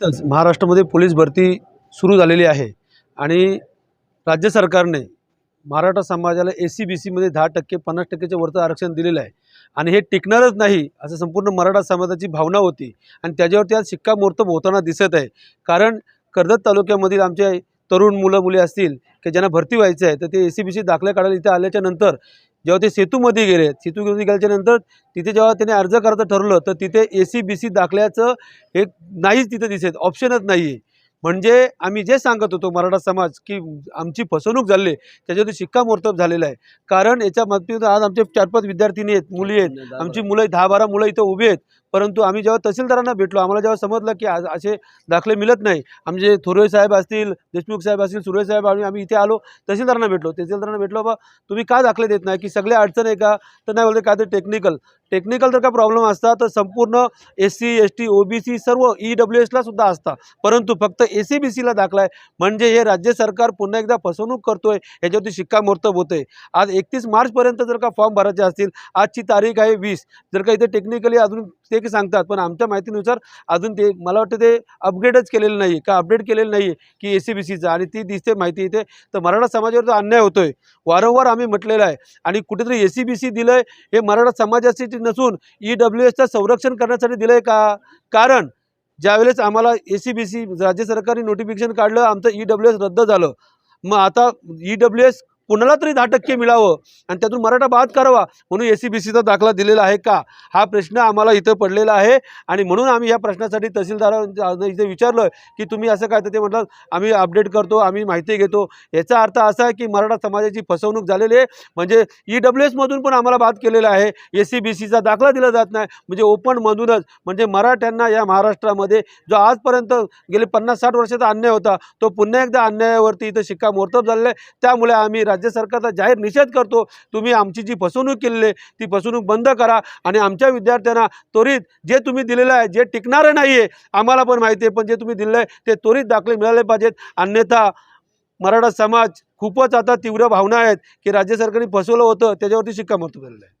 तच महाराष्ट्रामध्ये पोलीस भरती सुरू झालेली आहे आणि राज्य सरकारने मराठा समाजाला ए सी बी सीमध्ये दहा टक्के पन्नास टक्केच्या वरचं आरक्षण दिलेलं आहे. आणि हे टिकणारच नाही असं संपूर्ण मराठा समाजाची भावना होती. आणि त्याच्यावरती आज शिक्कामोर्तब होताना दिसत आहे. कारण कर्जत तालुक्यामधील आमचे तरुण मुलं मुली असतील की ज्यांना भरती व्हायचं आहे तर ते ए सी बी सी दाखल्या काढायला इथे आल्याच्यानंतर जेव्हा ते सेतूमध्ये गेले सेतूमध्ये गेल्याच्यानंतर तिथे जेव्हा त्यांनी अर्ज करायचं ठरवलं तर तिथे ए सी बी सी दाखल्याचं एक नाहीच तिथे दिसत ऑप्शनच नाही आहे म्हणजे आम्ही जे सांगत होतो मराठा समाज की आमची फसवणूक झाली आहे, त्याच्यावरती शिक्कामोर्तब झालेला आहे. कारण याच्या बाबतीत आज आमचे चार पाच विद्यार्थिनी आहेत मुली आहेत. आमची मुलं दहा बारा मुलं इथं उभी आहेत. परंतु आम्ही जेव्हा तहसीलदारांना भेटलो आम्हाला जेव्हा समजलं की आज असे दाखले मिळत नाही आमचे थोरवे साहेब असतील देशमुख साहेब असतील सुरे साहेब आणि आम्ही इथे आलो तहसीलदारांना भेटलो. तहसीलदारांना भेटलो बा तुम्ही का दाखले देत नाही? की सगळे अडचण आहे का? तर नाही बोलते काय तर टेक्निकल टेक्निकल जर का प्रॉब्लेम असता तर संपूर्ण S C S T O B C सर्व ई डब्ल्यू एसला सुद्धा असता. परंतु फक्त ए सी बी सीला दाखला आहे. म्हणजे हे राज्य सरकार पुन्हा एकदा फसवणूक करतोय याच्यावरती शिक्कामोर्तब होतंय. आज एकतीस मार्चपर्यंत जर का फॉर्म भरायचे असतील आजची तारीख आहे वीस. जर का इथे टेक्निकली अजून ते की सांगतात. पण आमच्या माहितीनुसार अजून ते मला वाटतं ते अपग्रेडच केलेलं नाही का अपडेट केलेलं नाही आहे की ए सी बी सीचं आणि ती दिसते माहिती इथे. तर मराठा समाजावर तो अन्याय होतोय. वारंवार आम्ही म्हटलेलं आहे. आणि कुठेतरी ए सी बी सी दिलं आहे हे मराठा समाजासाठी नसून ई डब्ल्यू एसचं संरक्षण करण्यासाठी दिलं आहे का? कारण ज्यावेळेस आम्हाला ए सी बी सी राज्य सरकारने नोटिफिकेशन काढलं आमचं ई डब्ल्यू एस रद्द झालं. मग आता ई डब्ल्यू एस कुणाला तरी दहा टक्के मिळावं आणि त्यातून मराठा बाद करावा म्हणून ए सी बी सीचा दाखला दिलेला आहे का? हा प्रश्न आम्हाला इथं पडलेला आहे आणि म्हणून आम्ही या प्रश्नासाठी तहसीलदारांच्या इथे विचारलं की तुम्ही असं काय तर ते म्हटलं आम्ही अपडेट करतो आम्ही माहिती घेतो. याचा अर्थ असा आहे की मराठा समाजाची फसवणूक झालेली आहे. म्हणजे ई डब्ल्यू एसमधून पण आम्हाला बाद केलेला आहे. ए सी बी सीचा दाखला दिला जात नाही. म्हणजे ओपनमधूनच म्हणजे मराठ्यांना या महाराष्ट्रामध्ये जो आजपर्यंत गेले पन्नास साठ वर्षाचा अन्याय होता तो पुन्हा एकदा अन्यायावरती इथं शिक्कामोर्तब झालेला आहे. त्यामुळे आम्ही राज्य सरकारचा जाहीर निषेध करतो. तुम्ही आमची जी फसवणूक केलेली आहे ती फसवणूक बंद करा आणि आमच्या विद्यार्थ्यांना त्वरित जे तुम्ही दिलेलं आहे जे टिकणारं नाही आहे आम्हाला पण माहिती आहे पण जे तुम्ही दिलेलं आहे ते त्वरित दाखले मिळाले पाहिजेत. अन्यथा मराठा समाज खूपच आता तीव्र भावना आहेत की राज्य सरकारने फसवलं होतं त्याच्यावरती शिक्कामोर्तब झालेलं आहे.